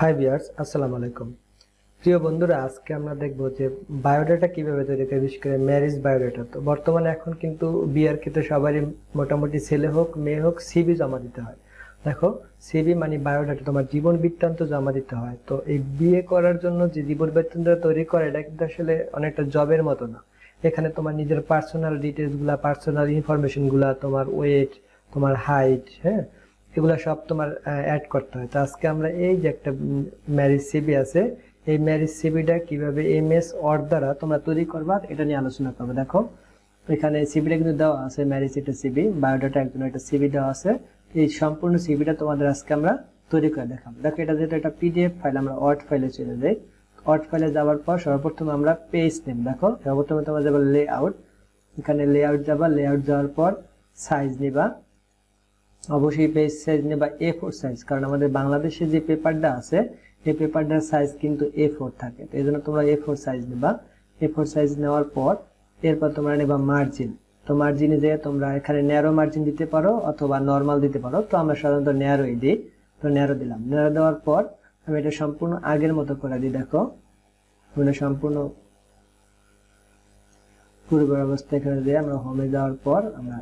High বিয়ার্স আসসালামু আলাইকুম। প্রিয় বন্ধুরা, আজকে আমরা দেখব যে বায়োডাটা কীভাবে তৈরি করে বিশেষ করে ম্যারেজ বায়োডাটা। তো বর্তমানে এখন কিন্তু বিয়ার ক্ষেত্রে সবারই মোটামুটি ছেলে হোক, মেয়ে হোক সিবি জমা দিতে হয়। দেখো সিবি মানে বায়োডাটা, তোমার জীবন বৃত্তান্ত জমা দিতে হয়। তো এই বিয়ে করার জন্য যে জীবন বৃত্তান্ত তৈরি করে, এটা কিন্তু আসলে অনেকটা জবের মতো না। এখানে তোমার নিজের পার্সোনাল ডিটেলসগুলা পার্সোনাল ইনফরমেশনগুলা, তোমার ওয়েট তোমার হাইট হ্যাঁ? এগুলো সব তোমার অ্যাড করতে হয়। তো আজকে আমরা এই যে একটা ম্যারিজ সিবি আছে, এই ম্যারিজ সিবিটা কীভাবে এম এস অর দ্বারা তোমরা তৈরি করবা, এটা নিয়ে আলোচনা করবে। দেখো, এখানে সিবিটা কিন্তু দেওয়া আছে ম্যারিজ একটা সিবি বায়োডাটা একজন একটা সিবি দেওয়া আছে। এই সম্পূর্ণ সিবিটা তোমাদের আজকে আমরা তৈরি করে দেখাবো। দেখো, এটা যেহেতু একটা পিডিএফ ফাইল আমরা ওয়ার্ড ফাইলে চলে যাই। ওয়ার্ড ফাইলে যাওয়ার পর সর্বপ্রথম আমরা পেজ নেম দেখো, সর্বপ্রথমে তোমরা যাবে লে আউট এখানে লে আউট যাবা লে আউট যাওয়ার পর সাইজ নিবা। অবশ্যই পেজ সাইজ নেবা এ ফোর সাইজ কারণ আমাদের বাংলাদেশে যে পেপারটা আছে, এই পেপারটার সাইজ কিন্তু এ ফোর থাকে। তো এই জন্য তোমরা এ ফোর সাইজ নেবা। এ ফোর সাইজ নেওয়ার পর, এরপর তোমরা নেবা মার্জিন তো মার্জিনে যেয়ে তোমরা এখানে ন্যারো মার্জিন দিতে পারো অথবা নর্মাল দিতে পারো। তো আমরা সাধারণত ন্যারোই দিই। তো ন্যারো দিলাম। ন্যারো দেওয়ার পর আমি এটা সম্পূর্ণ আগের মতো করে দিই, দেখো। মানে সম্পূর্ণ পূর্বের অবস্থা এখানে দিয়ে আমরা হোমে যাওয়ার পর আমরা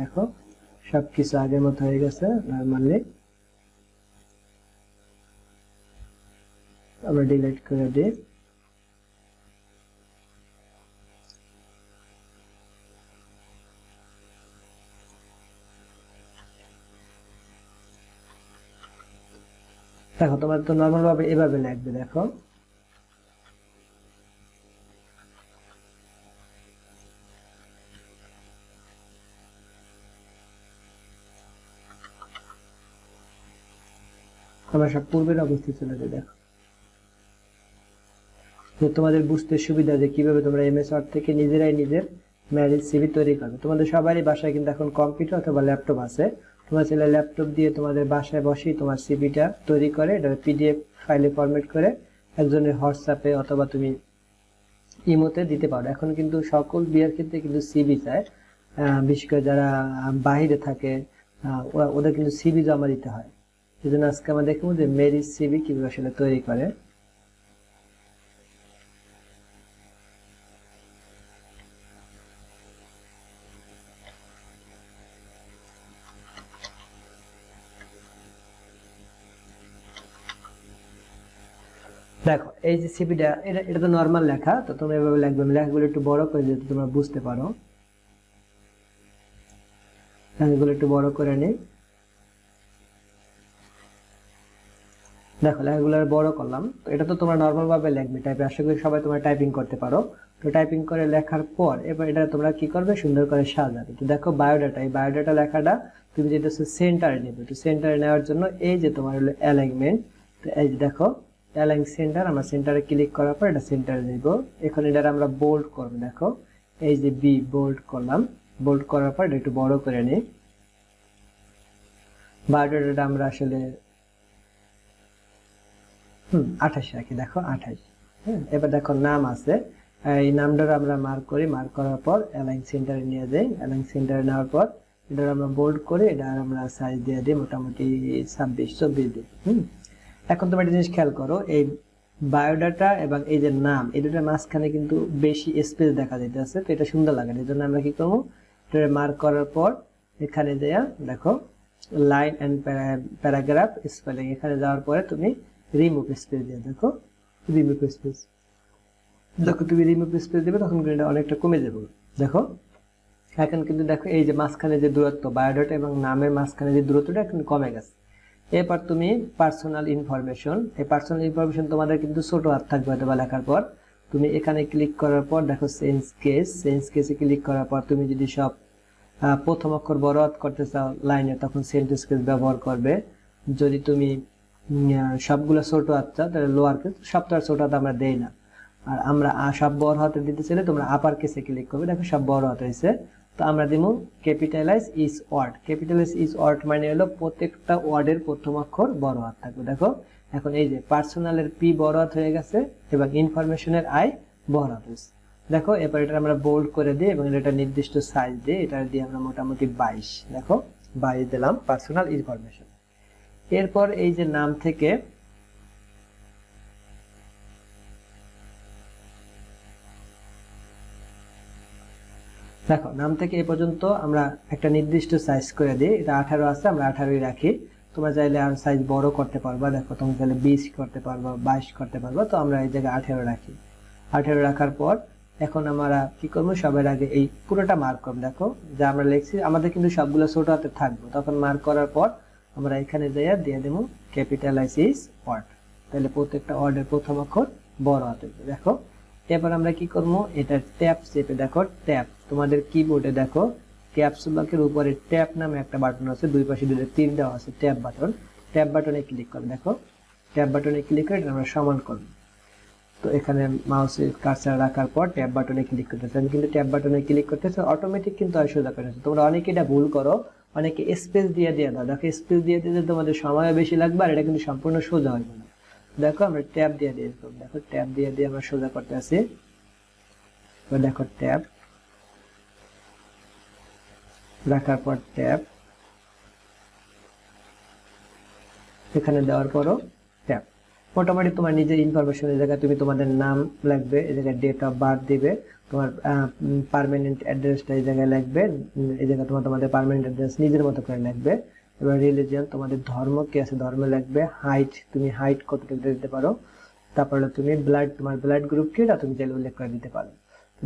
দেখো। সবকিছু আগের মতো হয়ে গেছে নর্মালি আমরা ডিলিট করে দিই দেখো, তোমার তো নর্মাল ভাবে এভাবে লাগবে, দেখো। আমরা সব পূর্বের অবস্থায় চলে যাই দেখো তোমাদের বুঝতে সুবিধা যে কীভাবে তোমরা এমএস ওয়ার্ড থেকে নিজেরাই নিজের ম্যারেজ সিভি তৈরি করবে। তোমাদের সবারই বাসায় কিন্তু এখন কম্পিউটার অথবা ল্যাপটপ আছে। তোমার ছেলে ল্যাপটপ দিয়ে তোমাদের বাসায় বসেই তোমার সিভিটা তৈরি করে, এটা পিডিএফ ফাইলে ফরম্যাট করে একজনের হোয়াটসঅ্যাপে অথবা তুমি ইমোতে দিতে পারো। এখন কিন্তু সকল বিয়ের ক্ষেত্রে কিন্তু সিভি চায় বিশেষ করে যারা বাহিরে থাকে ওদের কিন্তু সিভি জমা দিতে হয়। এই জন্য আজকে আমরা দেখব যে মেরিজ সিবি কীভাবে আসলে তৈরি করে। দেখো, এই যে সিবিটা এটা এটা তো নর্মাল লেখা, তো তুমি এভাবে লিখবে। আমি লেখাগুলো একটু বড় করে যাতে তোমরা বুঝতে পারো। লেখাগুলো একটু বড় করে নিই। দেখো লেখাগুলো বড় করলাম। তো এটা তো তোমরা নর্মাল ভাবে লিখবে টাইপে আশা করি সবাই তোমরা টাইপিং করতে পারো। তো টাইপিং করে লেখার পর, এবার এটা তোমরা কি করবে? সুন্দর করে সাজাবে। তো দেখো বায়োডাটা এই বায়োডাটা লেখাটা তুমি যেটা হচ্ছে সেন্টারে নেবে। তো সেন্টারে নেওয়ার জন্য এই যে তোমার হলো অ্যালাইনমেন্ট তো এই যে দেখো অ্যালাইন সেন্টার আমরা সেন্টারে ক্লিক করার পর এটা সেন্টারে নেব। এখন এটা আমরা বোল্ড করব, দেখো। এই যে বি বোল্ড করলাম। বোল্ড করার পর এটা একটু বড় করে নিই। বায়োডাটাটা আমরা আসলে হুম, আঠাশ রাখি, দেখো, আঠাশ। হ্যাঁ এবার দেখো নাম আছে। এই নামটার আমরা মার্ক করি মার্ক করার পর অ্যালাইন সেন্টারে নিয়ে যাই। অ্যালাইন সেন্টারে নেওয়ার পর এটা আমরা বোল্ড করে এটা আমরা সাইজ দিয়ে দিই, মোটামুটি ছাব্বিশ, চব্বিশ দিই। হুম, এখন তোমার একটা জিনিস খেয়াল করো, এই বায়োডাটা এবং এই যে নাম, এই দুটার মাঝখানে কিন্তু বেশি স্পেস দেখা যাইতেছে, তো এটা সুন্দর লাগে এই জন্য আমরা কি করব এটা মার্ক করার পর এখানে দেয়া, দেখো লাইন অ্যান্ড প্যারাগ্রাফ স্পেলিং এখানে যাওয়ার পরে তুমি রিমুভ স্পেস দিয়ে, দেখো? Remove space. দেখো তুমি রিমুভ স্পেস দেবে, তখন এটা অনেকটা কমে যাবে। দেখো? এখন কিন্তু দেখো, এই যে মাঝখানে যে দূরত্ব বায়োডাটা এবং নামের মাঝখানে যে দূরত্বটা এখন কমে গেছে। এরপর তুমি পার্সোনাল ইনফরমেশন এই পার্সোনাল ইনফরমেশন তোমাদের কিন্তু ছোট হাত থাকবে হয়তো লেখার পর। তুমি এখানে ক্লিক করার পর, দেখো সেন্স কেস সেন্স কেসে ক্লিক করার পর তুমি যদি সব প্রথম অক্ষর হাত করতে চাও লাইনে তখন সেন্টেন্স কেস ব্যবহার করবে। যদি তুমি সবগুলো ছোট তাহলে লোয়ার কেস সব তো আর ছোট আমরা দেই না। আর আমরা সব বড় হাতে দিতে চাইলে তোমরা আপার কেসে ক্লিক করবে। দেখো সব বড় হাত হয়েছে। তো আমরা দিব capitalize each word capitalize each word মানে হলো প্রত্যেকটা ওয়ার্ডের প্রথম অক্ষর বড় হাত থাকবে। দেখো, এখন এই যে পার্সোনালের পি বড় হাত হয়ে গেছে এবং ইনফরমেশনের আই বড় হাত হয়েছে। দেখো, এবার এটা আমরা বোল্ড করে দিই এবং এটা নির্দিষ্ট সাইজ দিই। এটা দিয়ে আমরা মোটামুটি বাইশ। দেখো, বাইশ দিলাম পার্সোনাল ইনফরমেশন এরপর এই যে নাম থেকে দেখো, নাম থেকে এ পর্যন্ত আমরা একটা নির্দিষ্ট সাইজ করে দিই। এটা আঠারো আছে, আমরা আঠারোই রাখি। তোমরা চাইলে আর সাইজ বড় করতে পারবা। দেখো, তোমরা চাইলে বিশ করতে পারবা, বাইশ করতে পারবা। তো আমরা এই জায়গায় আঠেরো রাখি। আঠেরো রাখার পর এখন আমরা কি করব? সবার আগে এই পুরোটা মার্ক করব। দেখো, যা আমরা লিখছি, আমাদের কিন্তু সবগুলো ছোট হাতে থাকব। তখন মার্ক করার পর আমরা এখানে যাইয়া দিয়ে দেবো ক্যাপিটালাইসিস ওয়ার্ড তাহলে প্রত্যেকটা ওয়ার্ডের প্রথম অক্ষর বড় হাতে দেখো। এরপর আমরা কি করব? এটা ট্যাপ চেপে দেখো ট্যাপ তোমাদের কিবোর্ডে দেখো ক্যাপস লকের উপরে ট্যাপ নামে একটা বাটন আছে, দুই পাশে দুটো তীর দেওয়া আছে ট্যাপ বাটন ট্যাপ বাটনে ক্লিক করো, দেখো। ট্যাপ বাটনে ক্লিক করে আমরা সমান করব। তো এখানে মাউসের কার্সার রাখার পর ট্যাপ বাটনে ক্লিক করতেছে। আমি কিন্তু ট্যাপ বাটনে ক্লিক করতেছি অটোমেটিক কিন্তু আর সোজা করে তোমরা অনেকে এটা ভুল করো। অনেকে স্পেস দিয়ে দিয়ে দাও দেখো স্পেস দিয়ে দিতে তোমাদের সময় বেশি লাগবে আর এটা কিন্তু সম্পূর্ণ সোজা হবে না। দেখো, আমরা ট্যাব দিয়ে দিয়ে। দেখো, ট্যাব দিয়ে দিয়ে আমরা সোজা করতে আছি এবার দেখো, ট্যাব। রাখার পর ট্যাব। এখানে দেওয়ার পরও মোটামুটি তোমার নিজের ইনফরমেশন এই জায়গায় তুমি তোমাদের নাম লাগবে, এই জায়গায় ডেট অফ বার্থ দিবে, তোমার পার্মানেন্ট অ্যাড্রেসটা এই জায়গায় লাগবে এই জায়গায় তোমার তোমাদের পার্মানেন্ট অ্যাড্রেস নিজের মতো করে লাগবে, এবার রিলিজিয়ন তোমাদের ধর্ম কি আছে, ধর্ম লাগবে হাইট তুমি হাইট কতটুকু দিতে পারো, তারপরে তুমি ব্লাড তোমার ব্লাড গ্রুপ কি এটা তুমি চাইলে উল্লেখ করে দিতে পারো।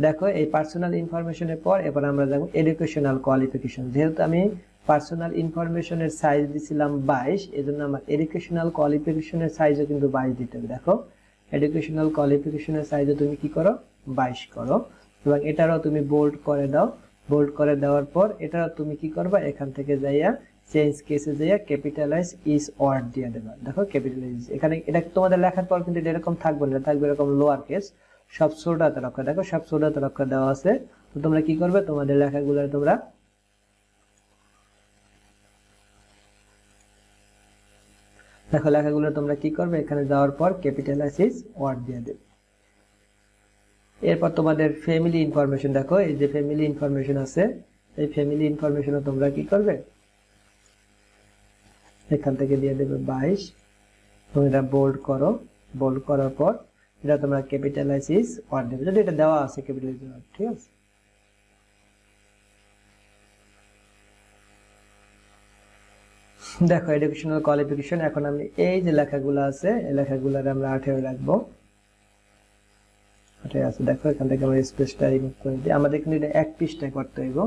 দেখো, এই পার্সোনাল ইনফরমেশনের পর এবার আমরা যাব এডুকেশনাল কোয়ালিফিকেশন যেহেতু আমি পার্সোনাল ইনফরমেশনের সাইজ দিছিলাম বাইশ, এজন্য আমার এডুকেশনাল কোয়ালিফিকেশনের সাইজও কিন্তু বাইশ দিতে হবে। দেখো এডুকেশনাল কোয়ালিফিকেশনের সাইজও তুমি কি করো? বাইশ করো। এবং এটারও তুমি বোল্ড করে দাও। বোল্ড করে দেওয়ার পর এটারও তুমি কি করবা? এখান থেকে যাইয়া চেঞ্জ কেসে যাইয়া ক্যাপিটালাইজ ইজ ওয়ার্ড দিয়ে দেবা। দেখো ক্যাপিটালাইজ এখানে এটা তোমাদের লেখার পর কিন্তু এরকম থাকবে না থাকবে এরকম লোয়ার কেস সব হাতের অক্ষর দেখো, সব হাতের অক্ষর দেওয়া আছে। তো তোমরা কি করবে? তোমাদের লেখাগুলো তোমরা দেখো লেখাগুলো তোমরা কি করবে? এখানে যাওয়ার পর ক্যাপিটালাইসিস ওয়ার্ড দিয়ে দেবে। এরপর তোমাদের ফ্যামিলি ইনফরমেশন দেখো, এই যে ফ্যামিলি ইনফরমেশন আছে, এই ফ্যামিলি ইনফরমেশনও তোমরা কি করবে? এখান থেকে দিয়ে দেবে বাইশ। তুমি এটা বোল্ড করো। বোল্ড করার পর এটা তোমরা ক্যাপিটালাইসিস ওয়ার্ড দেবে। যদি এটা দেওয়া আছে ক্যাপিটালাইসিস ঠিক আছে? দেখো এডুকেশনাল কোয়ালিফিকেশন এখন আমি এই যে লেখাগুলো আছে, এই লেখাগুলোর আমরা আঠেরো রাখব। আঠেরো আছে, দেখো, এখান থেকে আমরা স্পেসটা রিমুভ করে দিই। আমাদের কিন্তু এটা এক পিসটা করতে হইব।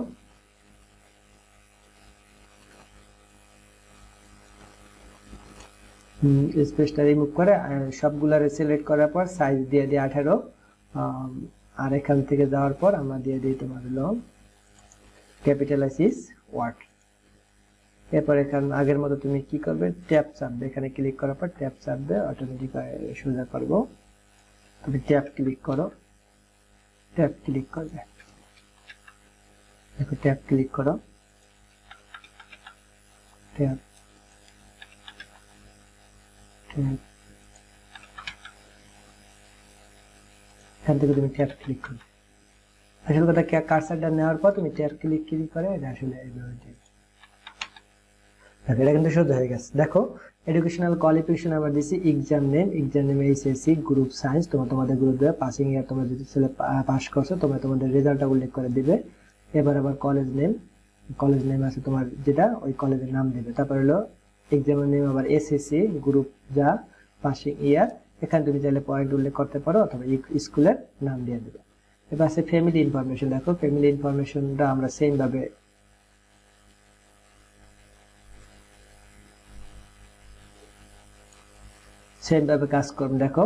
স্পেসটা রিমুভ করে সবগুলারে সিলেক্ট করার পর সাইজ দিয়ে দিই আঠেরো। আর এখান থেকে যাওয়ার পর আমরা দিয়ে দিই তোমার হলো ক্যাপিটালাইসিস ওয়ার্ড এরপর এখান আগের মতো তুমি কি করবে? ট্যাপ চাপবে এখানে ক্লিক করার পর ট্যাপ চাপবে অটোমেটিক সোজা করব। তুমি ট্যাপ ক্লিক করো। ট্যাপ ক্লিক করবে। দেখো ট্যাপ ক্লিক করো। ট্যাপ এখান থেকে তুমি ট্যাপ ক্লিক করবে। আসল কথা কার্সারটা নেওয়ার পর তুমি ট্যাপ ক্লিক ক্লিক করে? এটা আসলে এইভাবে দেখো এটা কিন্তু সোজা হয়ে গেছে। দেখো এডুকেশনাল কোয়ালিফিকেশন আমরা দিছি exam name exam name HSC group science তোমরা তোমাদের গ্রুপ দেবে পাসিং ইয়ার তোমরা যদি ছেলে পাস করছ, তোমরা তোমাদের রেজাল্টটা উল্লেখ করে দিবে। এবার আবার কলেজ নেম কলেজ নেম আছে তোমার যেটা, ওই কলেজের নাম দিবে। তারপর হলো এক্সামের নেম আবার এসএসসি গ্রুপ যা পাসিং ইয়ার এখানে তুমি চাইলে পয়েন্ট উল্লেখ করতে পারো অথবা স্কুলের নাম দিয়ে দেবে। এবার আছে ফ্যামিলি ইনফরমেশন দেখো ফ্যামিলি ইনফরমেশনটা আমরা সেম ভাবে সেম ভাবে কাজ করব দেখো,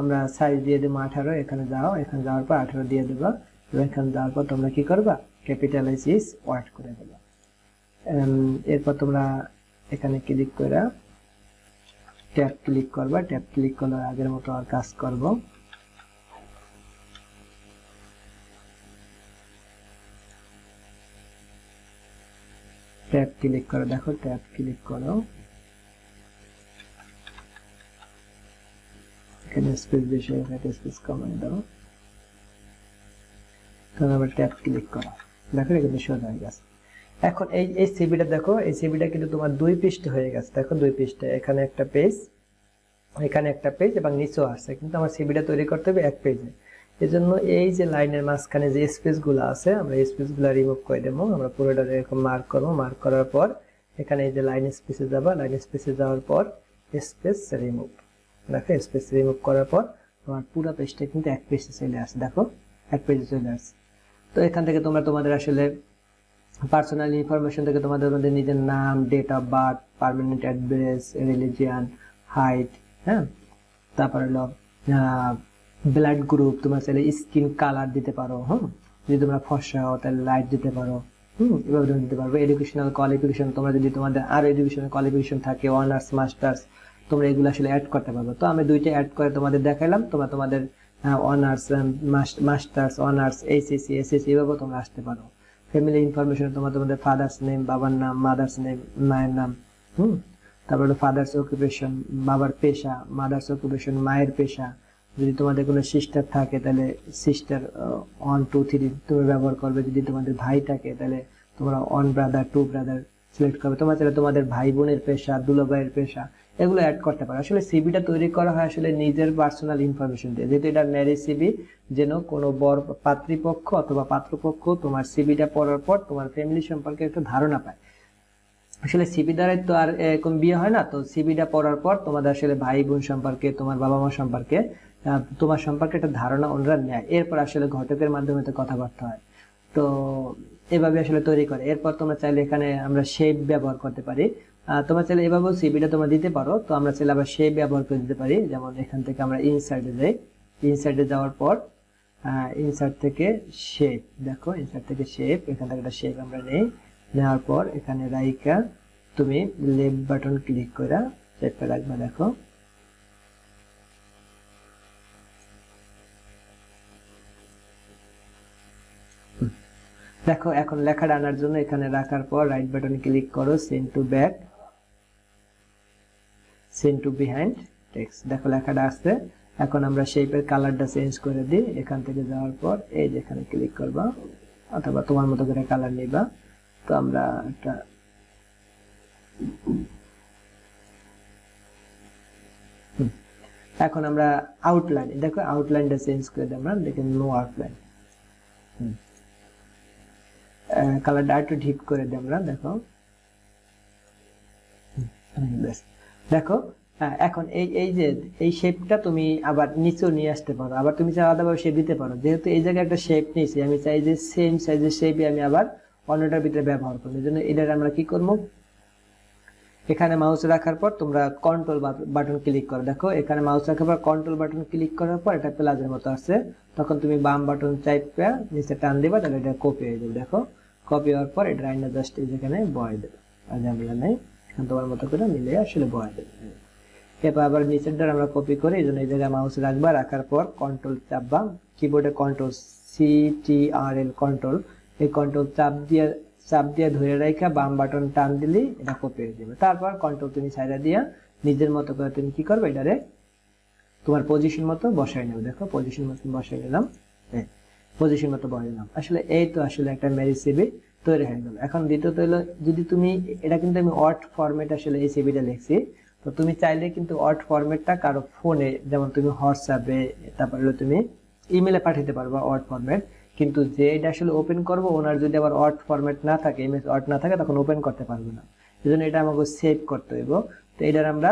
আমরা সাইজ দিয়ে দেবো আঠারো, এখানে যাও, এখানে যাওয়ার পর আঠারো দিয়ে দেবো। এখানে যাওয়ার পর তোমরা কি করবা? ক্যাপিটালাইসিস ওয়ার্ড করে দেবা। এরপর তোমরা এখানে ক্লিক করে ট্যাব ক্লিক করবা। ট্যাব ক্লিক করলে আগের মতো আর কাজ করব। ট্যাব ক্লিক করো। দেখো ট্যাব ক্লিক করো। স্পেস বেশি এখানে স্পেস কমিয়ে দাও। তখন আবার ট্যাব ক্লিক করো। দেখো কিন্তু সোজা হয়ে গেছে। এখন এই এই সিবিটা দেখো, এই সিবিটা কিন্তু তোমার দুই পৃষ্ঠ হয়ে গেছে। দেখো দুই পৃষ্ঠে, এখানে একটা পেজ, এখানে একটা পেজ এবং নিচেও আসছে। কিন্তু আমার সিবিটা তৈরি করতে হবে এক পেজে। এজন্য এই যে লাইনের মাঝখানে যে স্পেসগুলো আছে, আমরা স্পেসগুলো রিমুভ করে দেবো। আমরা পুরোটা এরকম মার্ক করব। মার্ক করার পর এখানে এই যে লাইন স্পেসে যাবা, লাইন স্পেসে যাওয়ার পর স্পেস রিমুভ দেখো স্পেস রিমুভ করার পর তোমার পুরো পেজটা কিন্তু এক পেজে চলে আসে, দেখো, এক পেজে চলে আসে। তো এখান থেকে তোমরা তোমাদের আসলে পার্সোনাল ইনফরমেশন থেকে তোমাদের মধ্যে নিজের নাম date of birth permanent address religion height হ্যাঁ? তারপর হলো ব্লাড গ্রুপ তোমরা চাইলে স্কিন কালার দিতে পারো হ্যাঁ যদি তোমরা ফর্সা হও তাহলে লাইট দিতে পারো, হুম? এভাবে তুমি দিতে পারবে। এডুকেশনাল কোয়ালিফিকেশন তোমরা যদি তোমাদের আরও এডুকেশনাল কোয়ালিফিকেশন থাকে অনার্স মাস্টার্স তোমরা এগুলো আসলে অ্যাড করতে পারবে। তো আমি দুইটা অ্যাড করে তোমাদের দেখাইলাম। তোমরা তোমাদের honours masters honours HSC SSC এভাবে তোমরা আসতে পারো। ফ্যামিলি ইনফরমেশন তোমার তোমাদের ফাদার্স নেম বাবার নাম মাদার্স নেম মায়ের নাম, হুম? তারপর হলো ফাদার্স অকুপেশন বাবার পেশা মাদার্স অকুপেশন মায়ের পেশা। যদি তোমাদের কোনো সিস্টার থাকে, তাহলে সিস্টার ওয়ান টু থ্রি তুমি ব্যবহার করবে। যদি তোমাদের ভাই থাকে, তাহলে তোমরা one brother two brother select করবে। তোমার চাইলে তোমাদের ভাই বোনের পেশা দুলো ভাইয়ের পেশা এগুলো অ্যাড করতে পারো। আসলে সিবিটা তৈরি করা হয় আসলে নিজের পার্সোনাল ইনফরমেশন দিয়ে। যেহেতু এটা ম্যারেজ সিবি যেন কোনো বর পাত্রীপক্ষ অথবা পাত্রপক্ষ তোমার সিবিটা পড়ার পর তোমার ফ্যামিলি সম্পর্কে একটা ধারণা পায়। আসলে সিবি দ্বারাই তো আর এরকম বিয়ে হয় না, তো সিবিটা পড়ার পর তোমাদের আসলে ভাই বোন সম্পর্কে, তোমার বাবা মা সম্পর্কে তোমার সম্পর্কে একটা ধারণা ওনারা নেয়। এরপর আসলে ঘটকের মাধ্যমে তো কথাবার্তা হয়। তো এভাবে আসলে তৈরি করে। এরপর তোমরা চাইলে এখানে আমরা শেপ ব্যবহার করতে পারি। তোমরা চাইলে এভাবেও সিবিটা তোমরা দিতে পারো। তো আমরা চাইলে আবার শেপ ব্যবহার করে দিতে পারি। যেমন এখান থেকে আমরা ইনসার্টে যাই। ইনসার্টে যাওয়ার পর ইনসার্ট থেকে শেপ দেখো ইনসার্ট থেকে শেপ এখান থেকে একটা শেপ আমরা নেই। নেওয়ার পর এখানে রাইকা, তুমি লেফট বাটন ক্লিক করে শেপটা রাখবে, দেখো। দেখো, এখন লেখাটা আনার জন্য এখানে রাখার পর রাইট বাটন ক্লিক করো send to back send to behind text দেখো লেখাটা আসছে। এখন আমরা শেপের কালারটা চেঞ্জ করে দিই। এখান থেকে যাওয়ার পর এই যে এখানে ক্লিক করবা, অথবা তোমার মতো করে কালার নিবা। তো আমরা একটা। এখন আমরা আউটলাইন দেখো আউটলাইনটা চেঞ্জ করে দিই আমরা দেখেন নো আউটলাইন কালারটা একটু ডিপ করে দিই আমরা, দেখো। ব্যাস। দেখো এখন এই এই যে, এই শেপটা তুমি আবার নিচেও নিয়ে আসতে পারো, আবার তুমি আলাদাভাবে শেপ দিতে পারো। যেহেতু এই জায়গায় একটা শেপ নিয়েছি, আমি চাই যে সেম সাইজের শেপই আমি আবার অন্যটার ভিতরে ব্যবহার করব। এই জন্য এটার আমরা কি করব? এখানে মাউস রাখার পর তোমরা কন্ট্রোল বাটন ক্লিক করো। দেখো, এখানে মাউস রাখার পর কন্ট্রোল বাটন ক্লিক করার পর এটা প্লাজের মতো আসছে। তখন তুমি বাম বাটন চাইপে নিচে টান দিবা, তাহলে এটা কপি হয়ে যাবে। দেখো কপি হওয়ার পর এটা আইনা জাস্ট এই যেখানে বয় দেবে আর নেই। তোমার মতো করে মিলে আসলে বয় দেবে এরপর আবার নিচের দ্বারা আমরা কপি করি, এই জন্য এই জায়গায় মাউস রাখবা, রাখার পর কন্ট্রোল চাপবা কিবোর্ডে control C T R L control এই কন্ট্রোল চাপ দিয়ে চাপ দিয়ে ধরে রেখা বাম বাটন টান দিলে এটা কপি হয়ে যাবে। তারপর কন্ট্রোল তুমি সাইডা দিয়া নিজের মতো করে তুমি কি করবে, এটারে তোমার পজিশন মতো বসাই নেবে। দেখো পজিশন মতো বসাই নিলাম। হ্যাঁ পজিশন মতো বসাই নিলাম। আসলে এই তো আসলে একটা ম্যারেজ সিবি তৈরি হয়ে। গেল এখন দ্বিতীয়ত হলো, যদি তুমি, এটা কিন্তু আমি ওয়ার্ড ফরম্যাট আসলে এই সিবিটা লিখছি। তো তুমি চাইলে কিন্তু ওয়ার্ড ফরম্যাটটা কারও ফোনে, যেমন তুমি হোয়াটসঅ্যাপে তারপরে হলো তুমি ইমেলে পাঠাতে পারবা ওয়ার্ড ফরম্যাট কিন্তু যে এটা আসলে ওপেন করব, ওনার যদি আবার ওয়ার্ড ফরম্যাট না থাকে ইমেজ ওয়ার্ড না থাকে, তখন ওপেন করতে পারবে না। এই জন্য এটা আমাকে সেভ করতে হইব। তো এটার আমরা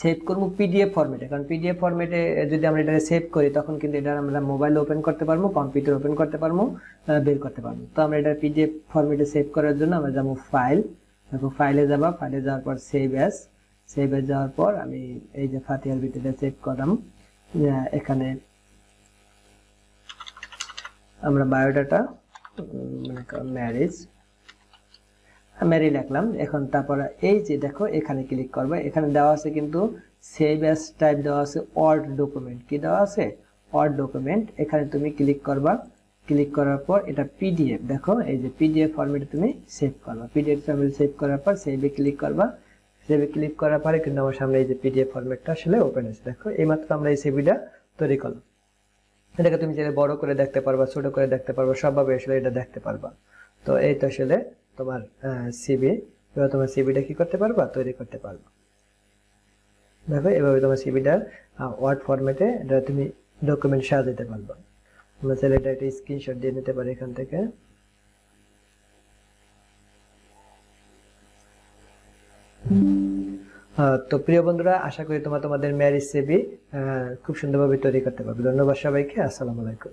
সেভ করব পিডিএফ ফরম্যাটে কারণ পিডিএফ ফরম্যাটে যদি আমরা এটা সেভ করি, তখন কিন্তু এটা আমরা মোবাইল ওপেন করতে পারব কম্পিউটার ওপেন করতে পারব বের করতে পারব। তো আমরা এটা পিডিএফ ফরম্যাটে সেভ করার জন্য আমরা যাব ফাইল দেখো ফাইলে যাবা ফাইলে যাওয়ার পর সেভ অ্যাস সেভ অ্যাস যাওয়ার পর আমি এই যে ফাতিয়ার ভিতরে সেভ করলাম। এখানে আমরা বায়োডাটা মানে ম্যারেজ মেরি লিখলাম, এখন তারপরে এই যে দেখো, এখানে ক্লিক করবে। এখানে দেওয়া আছে কিন্তু সেভ অ্যাজ টাইপ দেওয়া আছে ওয়ার্ড ডকুমেন্ট কি দেওয়া আছে? ওয়ার্ড ডকুমেন্ট এখানে তুমি ক্লিক করবা। ক্লিক করার পর এটা পিডিএফ দেখো, এই যে পিডিএফ ফরম্যাটে তুমি সেভ করবা। পিডিএফ ফরম্যাটে সেভ করার পর সেভে ক্লিক করবা। সেভে ক্লিক করার পরে কিন্তু আমার সামনে এই যে পিডিএফ ফরম্যাটটা আসলে ওপেন আছে। দেখো, এইমাত্র আমরা এই সিভিটা তৈরি করলাম। এটাকে তুমি চাইলে বড় করে দেখতে পারবা, ছোট করে দেখতে পারবা, সবভাবে আসলে এটা দেখতে পারবা। তো এই তো আসলে তোমার সিবি এবার তোমার সিবিটা কি করতে পারবা? তৈরি করতে পারবা। দেখো, এভাবে তোমার সিবিটার ওয়ার্ড ফরম্যাটে এটা তুমি ডকুমেন্ট সাজাতে পারব। আমরা চাইলে এটা একটা স্ক্রিনশট দিয়ে নিতে পারি এখান থেকে। তো প্রিয় বন্ধুরা, আশা করি তোমরা, তোমাদের ম্যারেজ সিবি খুব সুন্দরভাবে তৈরি করতে পারবে। ধন্যবাদ সবাইকে। আসসালামু আলাইকুম।